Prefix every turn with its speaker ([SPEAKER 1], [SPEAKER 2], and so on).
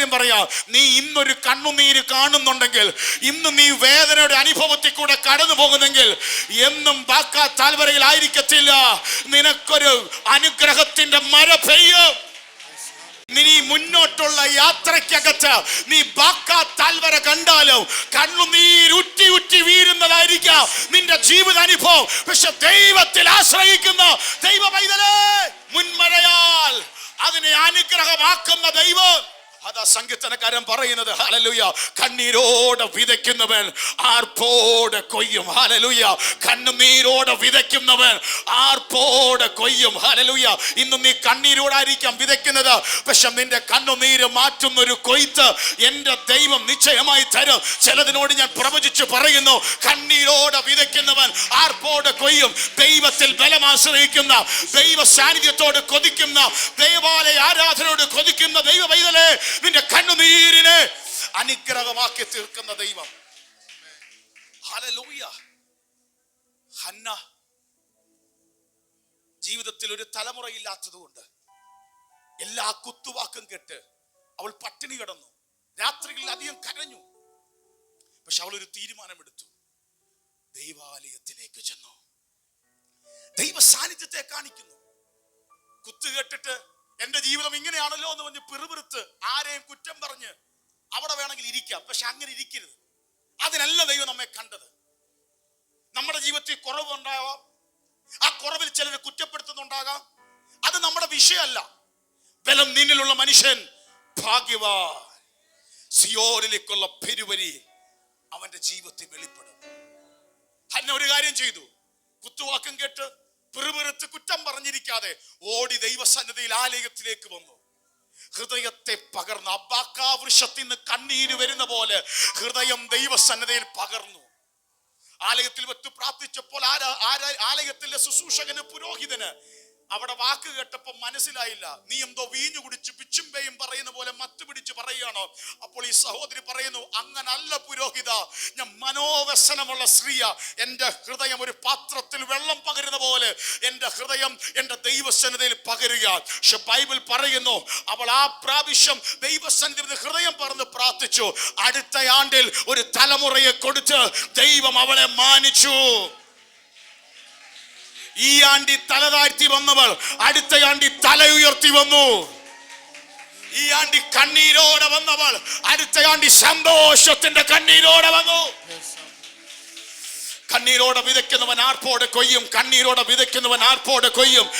[SPEAKER 1] കാര്യം പറയാം നീ ഇന്നൊരു കണ്ണുനീര് കാണുന്നുണ്ടെങ്കിൽ ഇന്ന് നീ വേദനയുടെ അനുഭവത്തിൽ കൂടെ കടന്നു പോകുന്നെങ്കിൽ എന്നും ബാക്കാ താൽവരയിൽ ആയിരിക്കത്തില്ല നിനക്കൊരു അനുഗ്രഹത്തിന്റെ മഴ പെയ്യും. നീ മുന്നോട്ടുള്ള യാത്രയ്ക്കകത്ത് നീ ബാക്കാ താൽവര കണ്ടാലും കണ്ണുനീരുറ്റി ഉറ്റി വീഴുന്നതായിരിക്കാം. നിന്റെ ജീവിത അനുഭവം പക്ഷെ ദൈവത്തിൽ ആശ്രയിക്കുന്ന ദൈവ പൈതലേ മുൻമഴയാൽ അതിനെ അനുഗ്രഹമാക്കുന്ന ദൈവം. അതാ സങ്കീർത്തനക്കാരൻ പറയുന്നത് ഹാലലുയ കണ്ണീരോടെ വിതയ്ക്കുന്നവൻ ആർപ്പോടെ കൊയ്യും. ഹാലലുയ കണ്ണുനീരോടെ വിതയ്ക്കുന്നവൻ ആർപ്പോടെ കൊയ്യും. ഹാലലുയ ഇന്ന് നീ കണ്ണീരോടായിരിക്കാം വിതയ്ക്കുന്നത്. പക്ഷെ നിന്റെ കണ്ണുനീര് മാറ്റുന്ന ഒരു കൊയ്ത്ത് എന്റെ ദൈവം നിശ്ചയമായി തരും. ചിലതിനോട് ഞാൻ പ്രവചിച്ചു പറയുന്നു കണ്ണീരോടെ വിതയ്ക്കുന്നവൻ ആർപ്പോടെ കൊയ്യും. ദൈവത്തിൽ ബലം ആശ്രയിക്കുന്ന ദൈവ സാന്നിധ്യത്തോട് കൊതിക്കുന്ന ദൈവാലയ ആരാധനയോട് കൊതിക്കുന്ന ദൈവ പൈതലേ നിന്റെ കണ്ണുനീരിനെ അനുഗ്രഹമാക്കി തീർക്കുന്ന ദൈവം. ഹന്ന. ജീവിതത്തിൽ ഒരു തലമുറയില്ലാത്തതുകൊണ്ട് എല്ലാ കുത്തുവാക്കും കേട്ട് അവൾ പട്ടിണി കിടന്നു. രാത്രികളിൽ അധികം കരഞ്ഞു. പക്ഷെ അവൾ ഒരു തീരുമാനമെടുത്തു. ദൈവാലയത്തിലേക്ക് ചെന്നു. ദൈവ സാന്നിധ്യത്തെ കാണിക്കുന്നു. കുത്തു കേട്ടിട്ട് എന്റെ ജീവിതം ഇങ്ങനെയാണല്ലോ എന്ന് പറഞ്ഞ് പിറുപിറുത്ത് ആരെയും കുറ്റം പറഞ്ഞ് അവിടെ വേണമെങ്കിൽ ഇരിക്കാം. പക്ഷെ അങ്ങനെ ഇരിക്കരുത്. അതിനല്ല ദൈവം നമ്മെ കണ്ടത്. നമ്മുടെ ജീവിതത്തിൽ കുറവുണ്ടാവാം ആ കുറവിൽ ചിലരെ കുറ്റപ്പെടുത്തുന്നുണ്ടാകാം. അത് നമ്മുടെ വിഷയമല്ല. ബലം നിന്നിലുള്ള മനുഷ്യൻ ഭാഗ്യവാൻ. സിയോനിലേക്കുള്ള പെരുവരി അവന്റെ ജീവിതത്തിൽ വെളിപ്പെടും. തന്നെ ഒരു കാര്യം ചെയ്തു. കുത്തുവാക്കം കേട്ട് പിറുപിറുത്ത് കുറ്റം പറഞ്ഞിരിക്കാതെ ഓടി ദൈവസന്നിധിയിൽ ആലയത്തിലേക്ക് വന്നു. ഹൃദയത്തെ പകർന്നു അബ്ബാക്കാ വൃക്ഷത്തിൽ നിന്ന് കണ്ണീര് വരുന്ന പോലെ ഹൃദയം ദൈവസന്നദ്ധയിൽ പകർന്നു. ആലയത്തിൽ വെച്ച് പ്രാർത്ഥിച്ചപ്പോൾ ആരാ ആലയത്തിലെ ശുശ്രൂഷകന് പുരോഹിതന് അവിടെ വാക്ക് കേട്ടപ്പോൾ മനസ്സിലായില്ല. നീ എന്തോ വീഞ്ഞു കുടിച്ച് പിച്ചുംബയും പറയുന്ന പോലെ മത്ത് പിടിച്ച് പറയുകയാണോ? അപ്പോൾ ഈ സഹോദരി പറയുന്നു അങ്ങനല്ല പുരോഹിത ഞാൻ മനോവ്യസനമുള്ള സ്ത്രീയ. എന്റെ ഹൃദയം ഒരു പാത്രത്തിൽ വെള്ളം പകരുന്ന പോലെ എന്റെ ഹൃദയം എന്റെ ദൈവസന്നിധിയിൽ പകരുക പക്ഷെ ബൈബിൾ പറയുന്നു അവൾ ആ പ്രാവശ്യം ദൈവസന്നിധി ഹൃദയം പറന്ന് പ്രാർത്ഥിച്ചു. അടുത്ത ആണ്ടിൽ ഒരു തലമുറയെ കൊടുത്ത് ദൈവം അവളെ മാനിച്ചു. ഈ ആണ്ടി തല താഴ്ത്തി വന്നവൾ അടുത്ത ആണ്ടി തല ഉയർത്തി വന്നു. ഈ ആണ്ടി കണ്ണീരോടെ വന്നവൾ അടുത്ത ആണ്ടി സന്തോഷത്തിന്റെ കണ്ണീരോടെ വന്നു. കണ്ണീരോടെ വിതയ്ക്കുന്നവൻ ആർപ്പോടെ കൊയ്യും കണ്ണീരോടെ വിതയ്ക്കുന്നവൻ ആർപ്പോടെ കൊയ്യും.